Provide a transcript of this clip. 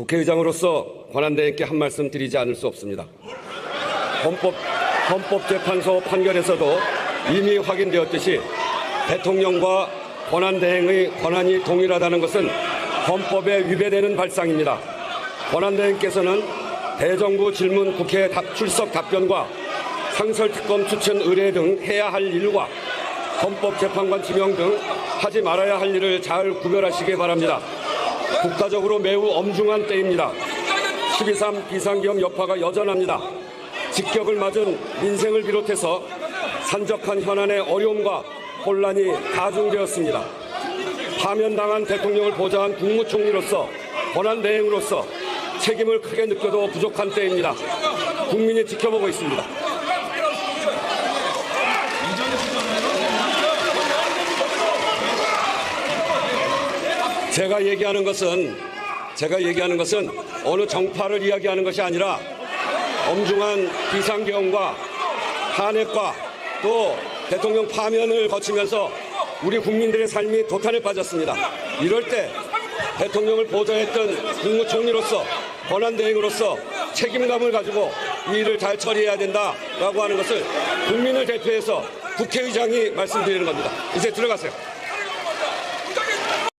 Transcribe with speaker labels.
Speaker 1: 국회의장으로서 권한대행께 한 말씀 드리지 않을 수 없습니다. 헌법, 헌법재판소 판결에서도 이미 확인되었듯이 대통령과 권한 대행의 권한이 동일하다는 것은 헌법에 위배되는 발상입니다. 권한 대행께서는 대정부 질문 국회 답- 출석 답변과 상설특검 추천 의뢰 등 해야 할 일과 헌법재판관 지명 등 하지 말아야 할 일을 잘 구별하시기 바랍니다. 국가적으로 매우 엄중한 때입니다. 12.3 비상기업 여파가 여전합니다. 직격을 맞은 민생을 비롯해서 산적한 현안의 어려움과 혼란이 가중되었습니다. 파면당한 대통령을 보좌한 국무총리로서 권한 대행으로서 책임을 크게 느껴도 부족한 때입니다. 국민이 지켜보고 있습니다. 제가 얘기하는 것은 제가 얘기하는 것은 어느 정파를 이야기하는 것이 아니라 엄중한 비상경과 탄핵과 또 대통령 파면을 거치면서 우리 국민들의 삶이 도탄에 빠졌습니다. 이럴 때 대통령을 보좌했던 국무총리로서 권한대행으로서 책임감을 가지고 이 일을 잘 처리해야 된다라고 하는 것을 국민을 대표해서 국회의장이 말씀드리는 겁니다. 이제 들어가세요.